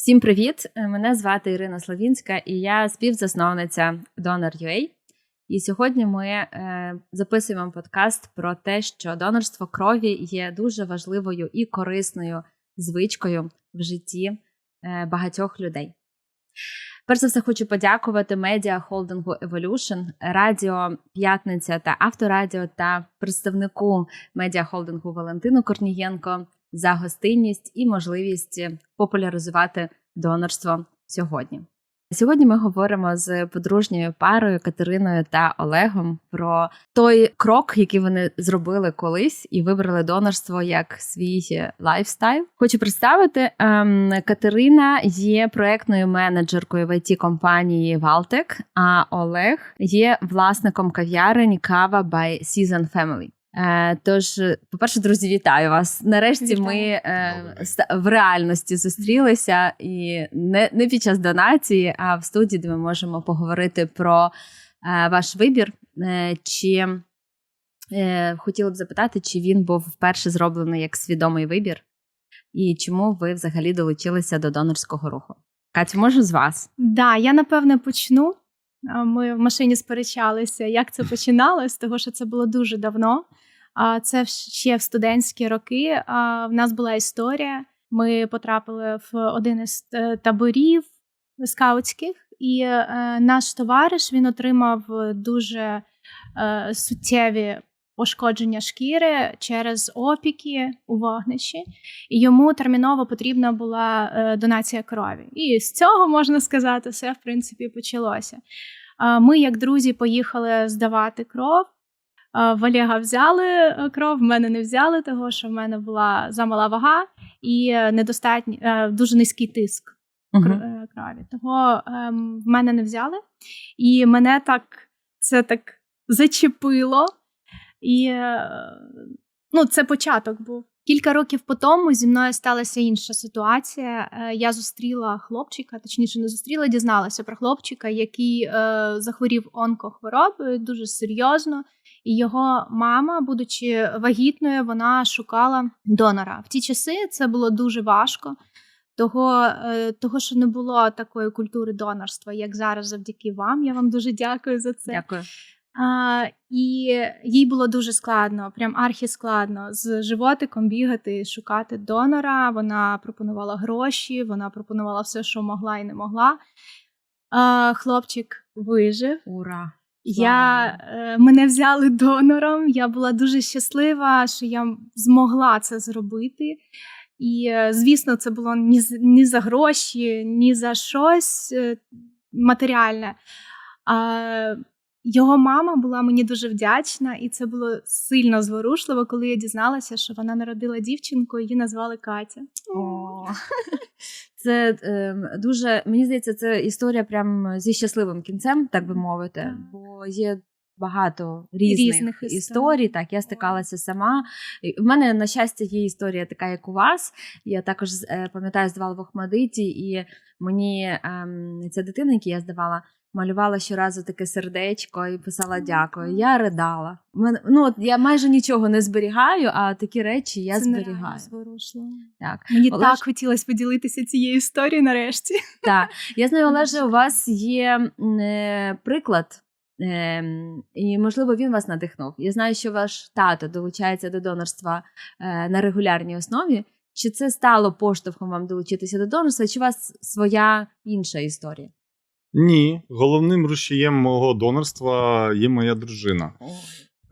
Всім привіт! Е, Мене звати Ірина Славінська, і я співзасновниця Donor.ua. І сьогодні ми е, записуємо подкаст про те, що донорство крові є дуже важливою і корисною звичкою в житті е, багатьох людей. Перш за все, хочу подякувати медіа холдингу Evolution, Радіо П'ятниця та Авторадіо та представнику медіа холдингу Валентину Корнієнко за гостинність і можливість популяризувати донорство сьогодні. Сьогодні ми говоримо з подружньою парою Катериною та Олегом про той крок, який вони зробили колись, і вибрали донорство як свій лайфстайл. Хочу представити ем, Катерина є проектною менеджеркою в it компанії Valtec, а Олег є власником кав'ярень Кава by Season Family. Е, Тож, по-перше, друзі, вітаю вас. Нарешті Вітаю. ми е, Добре. в реальності зустрілися і не, не під час донації, а в студії, де ми можемо поговорити про е, ваш вибір. Е, чи е, хотіла б запитати, чи він був вперше зроблений як свідомий вибір, і чому ви взагалі долучилися до донорського руху? Катю, можу з вас? Да, я напевне почну. Ми в машині сперечалися, як це починалось, того що це було дуже давно. А Це ще в студентські роки. А, В нас була історія. Ми потрапили в один із е, таборів скаутських, і е, наш товариш він отримав дуже е, суттєві пошкодження шкіри через опіки у вогнищі, і йому терміново потрібна була донація крові. І з цього можна сказати, все в принципі почалося. Ми, як друзі, поїхали здавати кров. А, В Олега взяли е, кров, в мене не взяли, того що в мене була замала вага і е, недостатньо е, дуже низький тиск е, крові. Того ем, в мене не взяли. І мене так це так зачепило. І е, ну, це початок був. Кілька років по тому зі мною сталася інша ситуація. Е, Я зустріла хлопчика, точніше, не зустріла, дізналася про хлопчика, який е, захворів онкохворобою дуже серйозно. І його мама, будучи вагітною, вона шукала донора. В ті часи це було дуже важко. Того, е, того, що не було такої культури донорства, як зараз, завдяки вам. Я вам дуже дякую за це. Дякую. А, і їй було дуже складно, прям архіскладно з животиком бігати, шукати донора. Вона пропонувала гроші, вона пропонувала все, що могла і не могла. А, хлопчик вижив. Ура! Я, е, мене взяли донором. Я була дуже щаслива, що я змогла це зробити. І, е, звісно, це було ні, ні за гроші, ні за щось е, матеріальне. А, його мама була мені дуже вдячна, і це було сильно зворушливо, коли я дізналася, що вона народила дівчинку, її назвали Катя. О, це е, дуже мені здається, це історія прям зі щасливим кінцем, так би мовити. Бо є багато різних, Різних історій. історій. Так, я стикалася сама. У мене, на щастя, є історія така, як у вас. Я також е, пам'ятаю, здавала в Охмадиті, і мені ем, ця дитина, яку я здавала. Малювала щоразу таке сердечко і писала дякую. Я ридала. Ну, от я майже нічого не зберігаю, а такі речі я це зберігаю. Так. Мені Олеж- так хотілося поділитися цією історією нарешті. Так, я знаю, Олеже, у вас є е, приклад, ем, і можливо він вас надихнув. Я знаю, що ваш тато долучається до донорства е, на регулярній основі. Чи це стало поштовхом вам долучитися до донорства, чи у вас своя інша історія? Ні, головним рушієм мого донорства є моя дружина.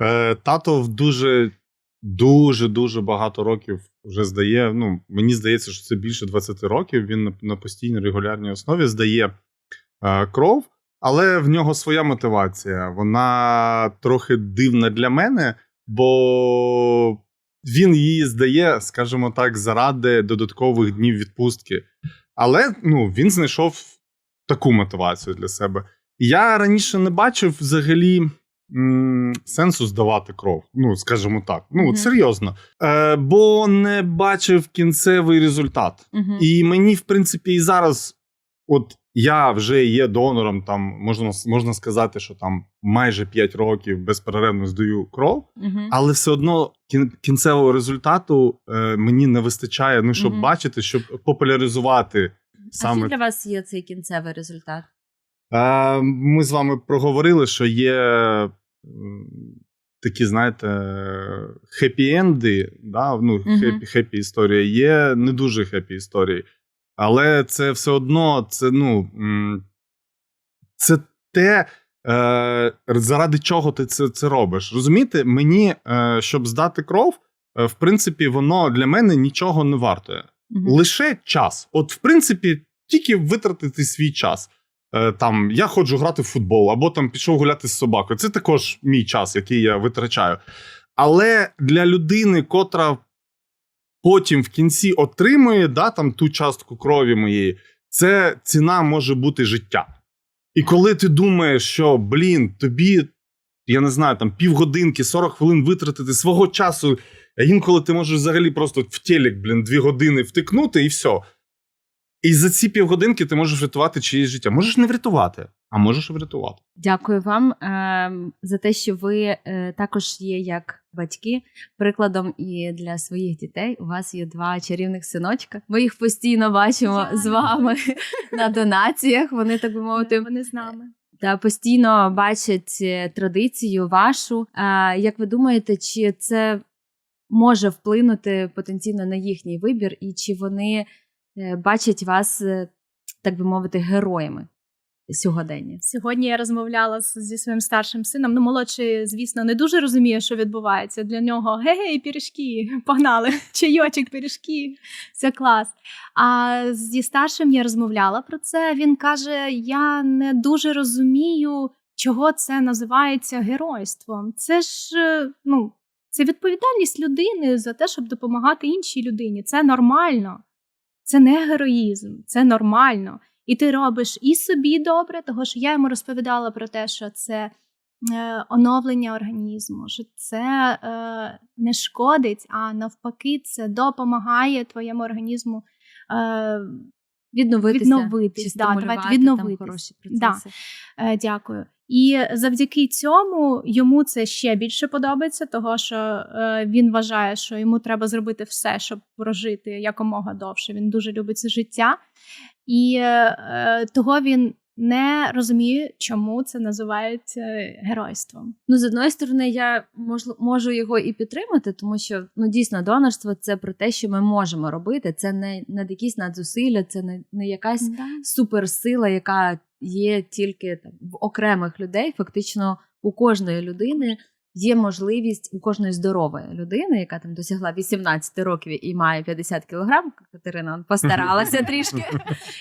Е, тато в дуже, дуже, дуже багато років вже здає. Ну, мені здається, що це більше 20 років. Він на, на постійній регулярній основі здає е, кров, але в нього своя мотивація. Вона трохи дивна для мене, бо він її здає, скажімо так, заради додаткових днів відпустки. Але ну, він знайшов таку мотивацію для себе. Я раніше не бачив взагалі м, сенсу здавати кров. Ну, скажімо так. Ну, Мгм. от серйозно. Е, бо не бачив кінцевий результат. Угу. І мені, в принципі, і зараз, от я вже є донором, там можна, можна сказати, що там майже 5 років безперервно здаю кров, Угу. але все одно кін- кінцевого результату е, мені не вистачає. Ну, щоб Мгм. бачити, щоб популяризувати А Саме що для вас є цей кінцевий результат? Е, Ми з вами проговорили, що є такі, знаєте, хеппі-енди, да? ну, хеппі, хеппі історії, є не дуже хеппі історії. Але це все одно, це, ну, це те, е, заради чого ти це, це робиш. Розумієте, мені, е, щоб здати кров, е, в принципі, воно для мене нічого не вартує Мгм. лише час. От, в принципі, тільки витратити свій час. Е, Там я ходжу грати в футбол, або там пішов гуляти з собакою. Це також мій час, який я витрачаю. Але для людини, котра потім в кінці отримує да, там, ту частку крові моєї, це ціна може бути життя. І коли ти думаєш, що блін, тобі, я не знаю, там півгодинки, 40 хвилин витратити свого часу, а інколи ти можеш взагалі просто в телек, блін, дві години втикнути і все. І за ці півгодинки ти можеш врятувати чиєсь життя. Можеш не врятувати, а можеш врятувати. Дякую вам е, за те, що ви е, також є як батьки прикладом і для своїх дітей. У вас є два чарівних синочка. Ми їх постійно бачимо Я з вами на донаціях. Вони так би мовити, Вони з нами. та постійно бачать е, традицію вашу. Як ви думаєте, чи це може вплинути потенційно на їхній вибір, і чи вони е, бачать вас, е, так би мовити, героями сьогодення? Сьогодні я розмовляла зі своїм старшим сином. Ну, молодший, звісно, не дуже розуміє, що відбувається. Для нього гей, пірішки, погнали, чайочок, пірішки, все клас. А зі старшим я розмовляла про це. Він каже: Я не дуже розумію, чого це називається геройством. Це ж е, ну, це відповідальність людини за те, щоб допомагати іншій людині. Це нормально. Це не героїзм, це нормально. І ти робиш і собі добре, того що я йому розповідала про те, що це е, оновлення організму, що це е, не шкодить, а навпаки, це допомагає твоєму організму е, Відновитися, Відновитись, да, давайте відновитись. Там хороші Да. процеси. Е, Дякую. І завдяки цьому йому це ще більше подобається, того що е, він вважає, що йому треба зробити все, щоб прожити якомога довше. Він дуже любить це життя, і е, того він не розумію, чому це називають е, геройством. Ну, з одної сторони, я можу, можу його і підтримати, тому що ну дійсно донорство це про те, що ми можемо робити. Це не, не якісь надзусилля, це не, не якась суперсила, яка є тільки там в окремих людей. Фактично, у кожної людини є можливість, у кожної здорової людини, яка там досягла 18 років і має 50 кілограм. Катерина постаралася трішки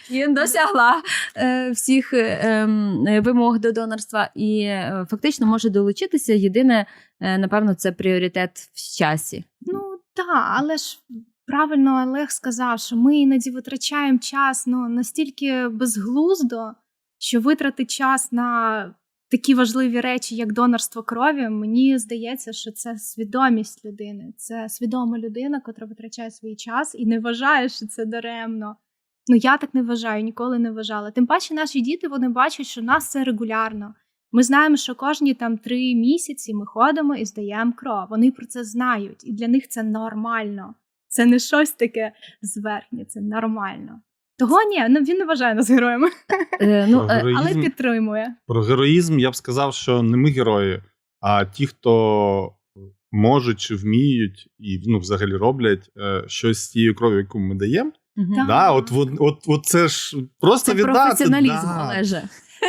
і досягла е, всіх е, ем, вимог до донорства, і е, фактично може долучитися. Єдине, е, напевно, це пріоритет в часі. Ну так, але ж правильно Олег сказав, що ми іноді витрачаємо час ну, настільки безглуздо, що витрати час на такі важливі речі, як донорство крові, мені здається, що це свідомість людини. Це свідома людина, котра витрачає свій час і не вважає, що це даремно. Ну я так не вважаю, ніколи не вважала. Тим паче, наші діти вони бачать, що нас це регулярно. Ми знаємо, що кожні там три місяці ми ходимо і здаємо кров. Вони про це знають, і для них це нормально. Це не щось таке зверхнє, це нормально. Того ні, ну він не вважає нас героями, Е, ну, Про е, героїзм. але підтримує. Про героїзм я б сказав, що не ми герої, а ті, хто можуть чи вміють і ну, взагалі роблять е, щось з тією кров'ю, яку ми даємо. мгм. Так. Да, от, от, от, от це ж просто це віддати. професіоналізм, да. Олеже.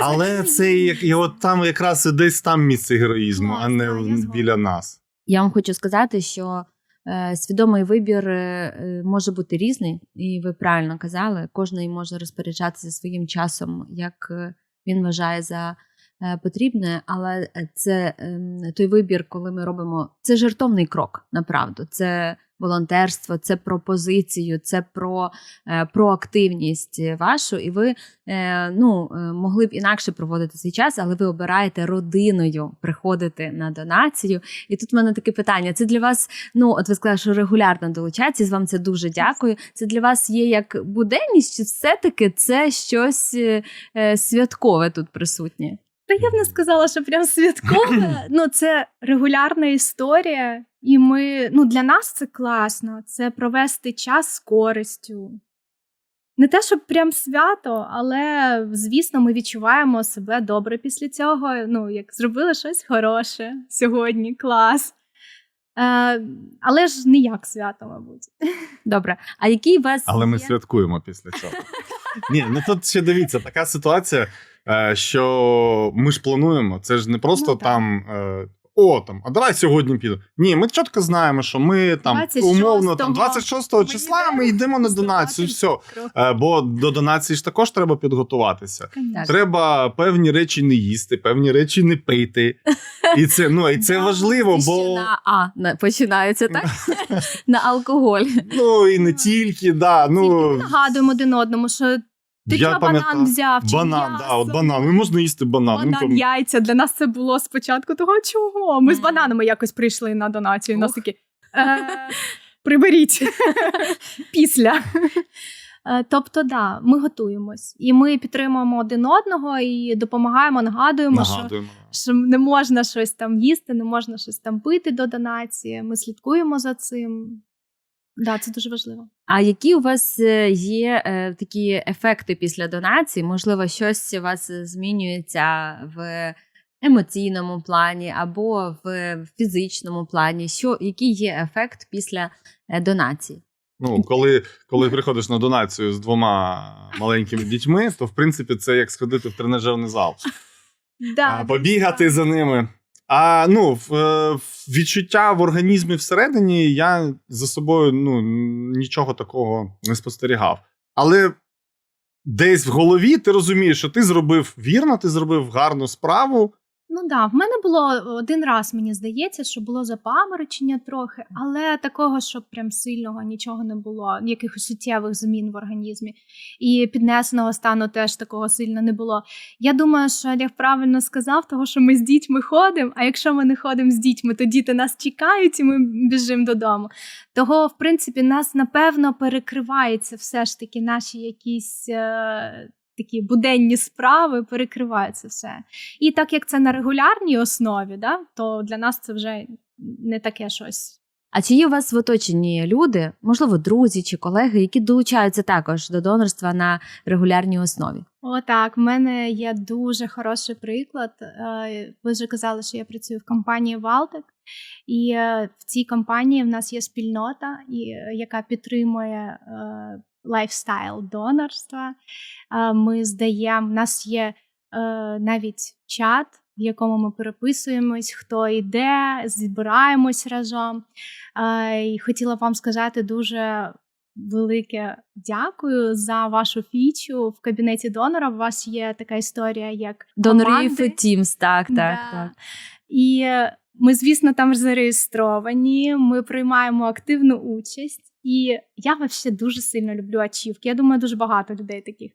Але це як і от там якраз і десь там місце героїзму, а не да, я згодна. біля нас. Я вам хочу сказати, що свідомий вибір е, е, може бути різний, і ви правильно казали, кожен може розпоряджатися своїм часом, як е, він вважає за е, потрібне, але е, це ем, той вибір, коли ми робимо це жертовний крок, направду. Це волонтерство, це про позицію, це про, е, про активність вашу, і ви е, ну, е, могли б інакше проводити свій час, але ви обираєте родиною приходити на донацію. І тут в мене таке питання: це для вас, ну от ви сказали, що регулярно долучається, з вам це дуже дякую. Це для вас є як буденність, чи все-таки це щось святкове тут присутнє? Та я б не сказала, що прям святкове. Ну, це регулярна історія, і ми ну для нас це класно. Це провести час з користю. Не те, щоб прям свято, але звісно, ми відчуваємо себе добре після цього. Ну, як зробили щось хороше сьогодні, клас. Е, але ж не як свято, мабуть. Добре. А який у вас Але ми святкуємо після цього. Ні, ну тут ще дивіться, така ситуація, е, що ми ж плануємо. Це ж не просто Ну, там. О, там, а давай сьогодні піду. Ні, ми чітко знаємо, що ми там 26-го умовно там 26 ми числа ми йдемо на донацію. Все. Е, Бо до донації ж також треба підготуватися. Конечно. Треба певні речі не їсти, певні речі не пити. І це, ну, і це Да, важливо, І ще бо на А на- починається, так? на алкоголь. ну і не тільки, да, Тільки ми ну нагадуємо один одному, що ти я пам'ятаю. банан взяв, чи банан, м'ясо? да, от банан. Ну, можна їсти банан. ну, Банан, там, яйця. Для нас це було спочатку того, чого. Ми з бананами якось прийшли на донацію. Нас такі е, приберіть після. Е, Тобто, да, ми готуємось, і ми підтримуємо один одного і допомагаємо, нагадуємо, що, що не можна щось там їсти, не можна щось там пити до донації. Ми слідкуємо за цим. Да, це дуже важливо. А які у вас е, є е, такі ефекти після донації? Можливо, щось у вас змінюється в емоційному плані або в фізичному плані? Що, який є ефект після е, донації? Ну, коли, коли приходиш на донацію з двома маленькими дітьми, то в принципі це як сходити в тренажерний зал. Да, побігати за ними. А ну, е, відчуття в організмі всередині я за собою ну, нічого такого не спостерігав. Але десь в голові ти розумієш, що ти зробив вірно, ти зробив гарну справу. Ну да, в мене було один раз, мені здається, що було запаморочення трохи, але такого, щоб прям сильного нічого не було, якихось суттєвих змін в організмі. І піднесеного стану теж такого сильно не було. Я думаю, що Олег правильно сказав, того, що ми з дітьми ходимо, а якщо ми не ходимо з дітьми, то діти нас чекають і ми біжимо додому. Того, в принципі, нас напевно перекривається все ж таки наші якісь. Такі буденні справи перекривають це все. І так як це на регулярній основі, да, то для нас це вже не таке щось. А чи є у вас в оточенні люди, можливо, друзі чи колеги, які долучаються також до донорства на регулярній основі? Отак, в мене є дуже хороший приклад. Е, Ви вже казали, що я працюю в компанії Валтек, і е, в цій компанії в нас є спільнота, е, яка підтримує лайфстайл донорства. Ми здаємо, в нас є е, навіть чат, в якому ми переписуємось, хто йде, збираємось разом. І хотіла вам сказати дуже велике дякую за вашу фічу в кабінеті донора. У вас є така історія, як Донорів команди. Teams, так, так, Да. так. І ми, звісно, там зареєстровані. Ми приймаємо активну участь. І я взагалі дуже сильно люблю ачівки. Я думаю, дуже багато людей таких.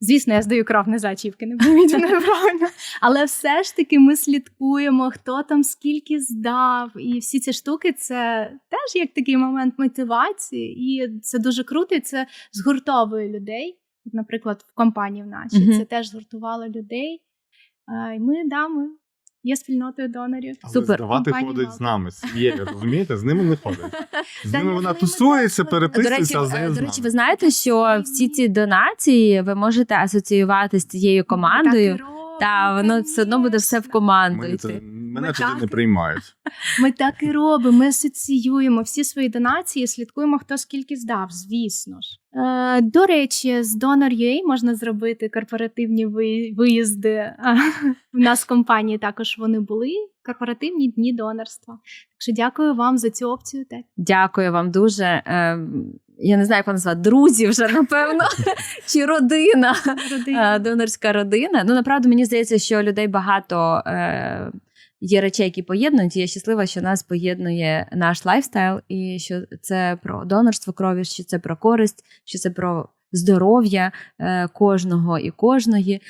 Звісно, я здаю кров не за ачівки, не пойміть мене правильно. Але все ж таки ми слідкуємо, хто там скільки здав. І всі ці штуки це теж як такий момент мотивації, і це дуже круто, і це згуртовує людей. Наприклад, в компанії в нашій це теж згуртувало людей. Ми, да, ми є спільнотою донорів. Але Супер. здавати Компанія ходить з нами, з цією, розумієте? З ними не ходить. З Та ними вона з тусується, До речі, переписується, а з е, нею з до речі, ви знаєте, що всі ці донації ви можете асоціювати з цією командою, так і та воно все одно буде все в команду Мене, це, йти. мене Ми туди так- не приймають. Ми так і робимо. Ми асоціюємо всі свої донації, слідкуємо, хто скільки здав, звісно ж. Е, до речі, з Donor.ua можна зробити корпоративні виїзди. В нас в компанії також вони були. Корпоративні дні донорства. Так що дякую вам за цю опцію. Так. Дякую вам дуже. Я не знаю, як вона назвати, друзі вже, напевно, чи родина. Е, Донорська родина. Ну, направду, мені здається, що людей багато е, є речей, які поєднують. І Я щаслива, що нас поєднує наш лайфстайл, і що це про донорство крові, що це про користь, що це про здоров'я е, кожного і кожної.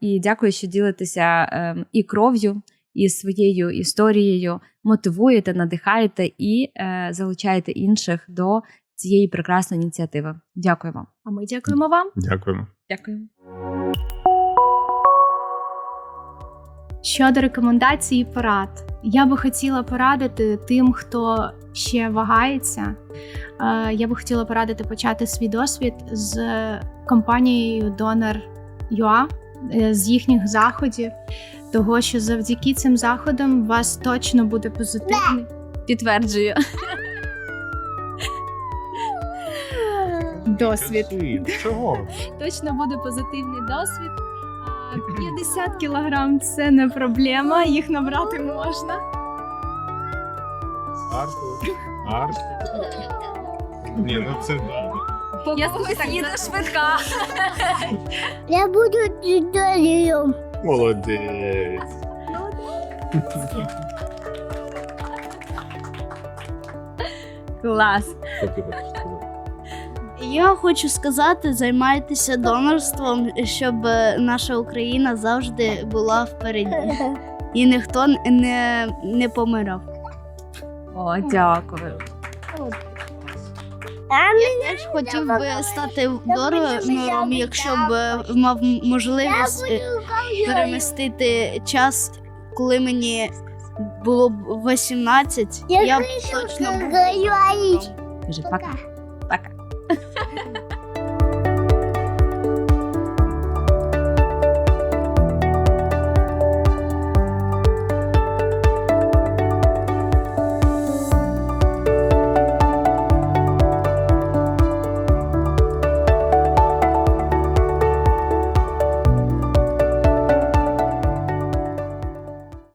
І дякую, що ділитеся і кров'ю, і своєю історією, мотивуєте, надихаєте і залучаєте інших до цієї прекрасної ініціативи. Дякую вам. А ми дякуємо вам. Дякуємо. Дякую. Щодо рекомендацій і порад, я би хотіла порадити тим, хто ще вагається, е, я би хотіла порадити почати свій досвід з компанією Donor.ua, е, з їхніх заходів, того що завдяки цим заходам у вас точно буде позитивний. Підтверджую. Досвід. Чого? Точно буде позитивний досвід. 50 кілограм це не проблема, їх набрати можна. Арт. Арт. Ні, ну це да. Я їде швидка. Я буду дідолію. Молодець. Клас. Сказати? Я хочу сказати, займайтеся донорством, щоб е, наша Україна завжди була впереді. І ніхто не, не помирав. О, дякую. Я теж хотів би стати донором, якщо б мав можливість е, перемістити час, коли мені було б 18, я б точно був. Кажи пока.